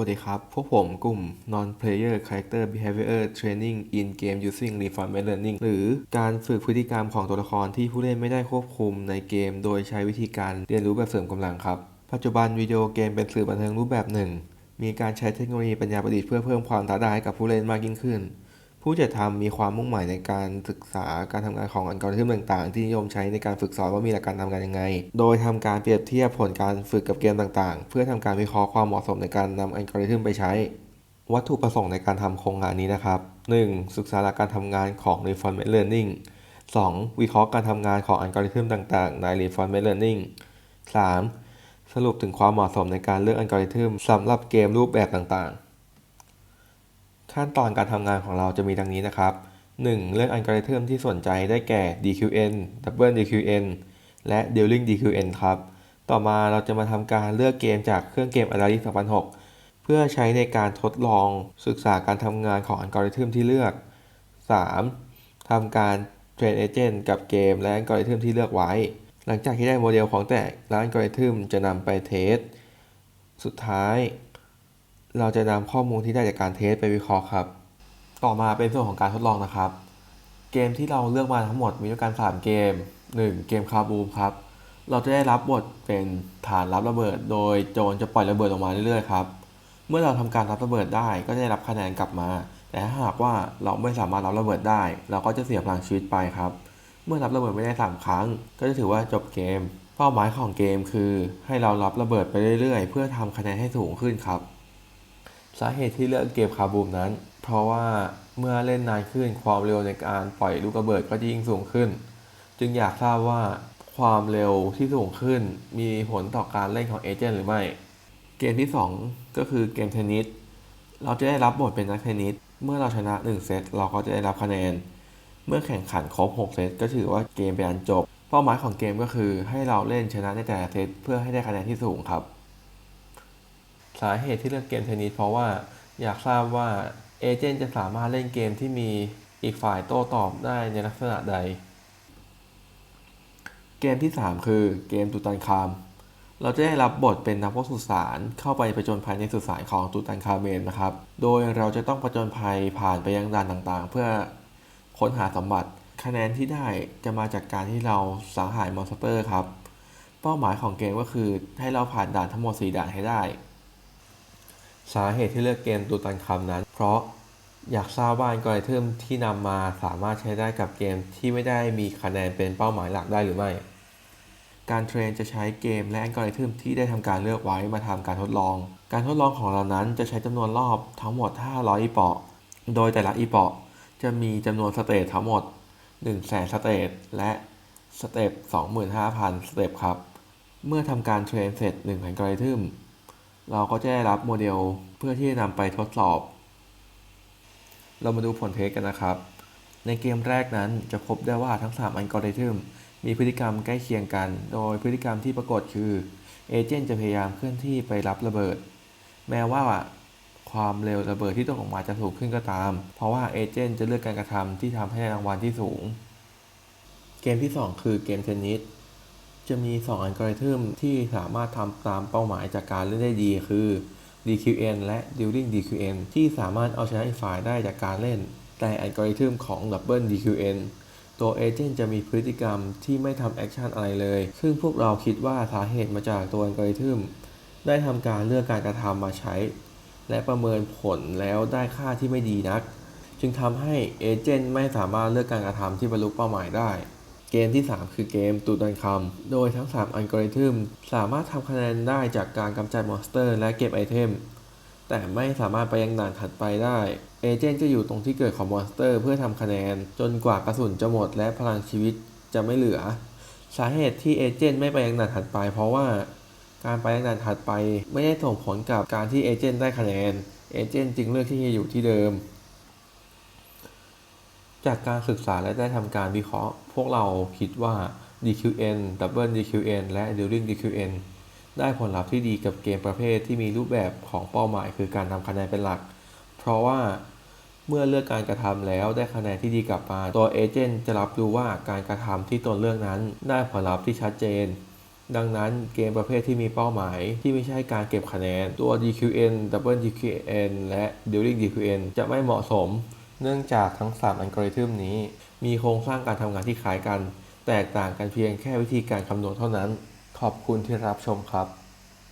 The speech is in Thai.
วัสดีครับ พวกผมกลุ่ม Non-Player Character Behavior Training in Game Using Reinforcement Learning หรือการฝึกพฤติกรรมของตัวละครที่ผู้เล่นไม่ได้ควบคุมในเกม โดยใช้วิธีการเรียนรู้แบบเสริมกำลังครับ ปัจจุบันวิดีโอเกมเป็นสื่อบันเทิงรูปแบบหนึ่ง มีการใช้เทคโนโลยีปัญญาประดิษฐ์เพื่อเพิ่มความท้าทายให้กับผู้เล่นมากยิ่งขึ้น ผู้จัดทำมีความมุ่งหมายในการศึกษาการทำงานของอัลกอริทึมต่าง ๆ ที่นิยมใช้ในการฝึกสอนว่ามีหลักการทำงานยังไง โดยทำการเปรียบเทียบผลการฝึกกับเกมต่างๆ เพื่อทำการวิเคราะห์ความเหมาะสมในการนำอัลกอริทึมไปใช้ วัตถุประสงค์ในการทำโครงงานนี้นะครับ 1. ศึกษาหลักการทำงานของ Reinforcement Learning 2. วิเคราะห์การทำงานของอัลกอริทึมต่าง ๆ ใน Reinforcement Learning 3. สรุปถึงความเหมาะสมในการเลือกอัลกอริทึมสำหรับเกมรูปแบบต่างๆ ขั้นตอนการทำงานของเราจะมีดังนี้นะครับ 1. เลือกอัลกอริทึมที่สนใจได้แก่ DQN Double DQN และ Dueling DQN ครับ ต่อมาเราจะมาทำการเลือกเกมจากเครื่องเกม Atari 2006 เพื่อใช้ในการทดลองศึกษาการทำงานของอัลกอริทึมที่เลือก 3. ทำการเทรนเอเจนต์กับเกมและอัลกอริทึมที่เลือกไว้ หลังจากที่ได้โมเดลของแต่ละอัลกอริทึมจะนำไปเทส สุดท้าย เราจะนำข้อมูลที่ได้จากการเทสไปวิเคราะห์ครับ ต่อมาเป็นส่วนของการทดลองนะครับ เกมที่เราเลือกมาทั้งหมดมีด้วยกัน 3 เกม 1. เกมคาบูมครับ เราจะได้รับบทเป็นฐานรับระเบิด โดยโจรจะปล่อยระเบิดออกมาเรื่อยๆครับ เมื่อเราทำการรับระเบิดได้ก็จะได้รับคะแนนกลับมา แต่ถ้าหากว่าเราไม่สามารถรับระเบิดได้ เราก็จะเสียพลังชีวิตไปครับ เมื่อรับระเบิดไม่ได้ 3 ครั้ง ก็จะถือว่าจบเกม เป้าหมายของเกมคือ ให้เรารับระเบิดไปเรื่อยๆ เพื่อทำคะแนนให้สูงขึ้นครับ สาเหตุที่เลือกเกมคาบูมนั้น เพราะว่าเมื่อเล่นนานขึ้นความเร็วในการปล่อยลูกระเบิดก็จะยิ่งสูงขึ้น จึงอยากทราบว่าความเร็วที่สูงขึ้นมีผลต่อการเล่นของเอเจนต์หรือไม่ เกมที่ 2 ก็คือเกมเทนนิส เราจะได้รับบทเป็นนักเทนนิส เมื่อเราชนะ 1 เซตเราก็จะได้รับคะแนน เมื่อแข่งขันครบ 6 เซตก็ถือว่าเกมเป็นอันจบ เป้าหมายของเกมก็คือให้เราเล่นชนะในแต่ละเซตเพื่อให้ได้คะแนนที่สูงครับ สาเหตุที่เลือกเกมเทนนิสเพราะว่าอยากทราบว่าเอเจนต์จะสามารถเล่นเกมที่มีอีกฝ่ายโต้ตอบได้ในลักษณะใด เกมที่ 3 คือเกมตูตันคาม เราจะได้รับบทเป็นนักพวกสุสานเข้าไปผจญภัยในสุสานของตูตันคาเมนนะครับ โดยเราจะต้องผจญภัยผ่านไปยังด่านต่างๆ เพื่อค้นหาสมบัติ คะแนนที่ได้จะมาจากการที่เราสังหารมอนสเตอร์ครับ เป้าหมายของเกมก็คือให้เราผ่านด่านทั้งหมด 4 ด่านให้ได้ สาเหตุที่เลือกเกมตูตันคามนั้น เพราะอยากทราบว่าอัลกอริทึมที่นำมาสามารถใช้ได้กับเกมที่ไม่ได้มีคะแนนเป็นเป้าหมายหลักได้หรือไม่ การเทรนจะใช้เกมและอัลกอริทึมที่ได้ทำการเลือกไว้มาทำการทดลอง การทดลองของเรานั้นจะใช้จำนวนรอบทั้งหมด 500 อีปอโดยแต่ละอีปอจะมีจำนวนสเตจทั้งหมด 1 0 0 0 0แสนสเตจและสเตป25,000 สเตปครับ เมื่อทำการเทรนเสร็จ1อัลกอริทึม เราก็จะได้รับโมเดลเพื่อที่จะนำไปทดสอบ เรามาดูผลเทสกันนะครับ ในเกมแรกนั้นจะพบได้ว่าทั้ง 3 อัลกอริทึมมีพฤติกรรมใกล้เคียงกัน โดยพฤติกรรมที่ปรากฏคือเอเจนต์จะพยายามเคลื่อนที่ไปรับระเบิด แม้ว่าความเร็วระเบิดที่ตกออกมาจะสูงขึ้นก็ตาม เพราะว่าเอเจนต์จะเลือกการกระทำที่ทำให้ได้รางวัลที่สูง เกมที่ 2 คือเกมเทนนิส จะมี 2 อัลกอริทึมที่สามารถทำตามเป้าหมายจากการเล่นได้ดีคือ DQN และ Dueling DQN ที่สามารถเอาชนะอีกฝ่ายได้จากการเล่น แต่อัลกอริทึมของ Double DQN ตัวเอเจนต์จะมีพฤติกรรมที่ไม่ทำแอคชั่นอะไรเลย ซึ่งพวกเราคิดว่าสาเหตุมาจากตัวอัลกอริทึมได้ทำการเลือกการกระทำมาใช้ และประเมินผลแล้วได้ค่าที่ไม่ดีนัก จึงทำให้เอเจนต์ไม่สามารถเลือกการกระทำที่บรรลุเป้าหมายได้ กมที่ 3 คือเกมตูตันคำโดยทั้ง 3 อัลกอริทึมสามารถทำคะแนนได้จากการกำจัดมอนสเตอร์และเก็บไอเทม แต่ไม่สามารถไปยังด่านถัดไปได้ เอเจนต์จะอยู่ตรงที่เกิดของมอนสเตอร์เพื่อทำคะแนน จนกว่ากระสุนจะหมดและพลังชีวิตจะไม่เหลือ สาเหตุที่เอเจนต์ไม่ไปยังด่านถัดไป เพราะว่าการไปยังด่านถัดไป ไม่ได้ส่งผลกับการที่เอเจนต์ได้คะแนน เอเจนต์จึงเลือกที่จะอยู่ที่เดิม จากการศึกษาและได้ทำการวิเคราะห์ พวกเราคิดว่า DQN Double DQN และ Dueling DQN ได้ผลลัพธ์ที่ดีกับเกมประเภทที่มีรูปแบบของเป้าหมายคือการทำคะแนนเป็นหลัก เพราะว่าเมื่อเลือกการกระทำแล้วได้คะแนนที่ดีกลับมา ตัวเอเจนต์จะรับรู้ว่าการกระทำที่ตนเลือกนั้น ได้ผลลัพธ์ที่ชัดเจน ดังนั้นเกมประเภทที่มีเป้าหมายที่ไม่ใช่การเก็บคะแนน ตัว DQN Double DQN และ Dueling DQN จะไม่เหมาะสม เนื่องจากทั้ง 3 อัลกอริทึมนี้ มีโครงสร้างการทำงานที่คล้ายกัน แตกต่างกันเพียงแค่วิธีการคำนวณเท่านั้น ขอบคุณที่รับชมครับ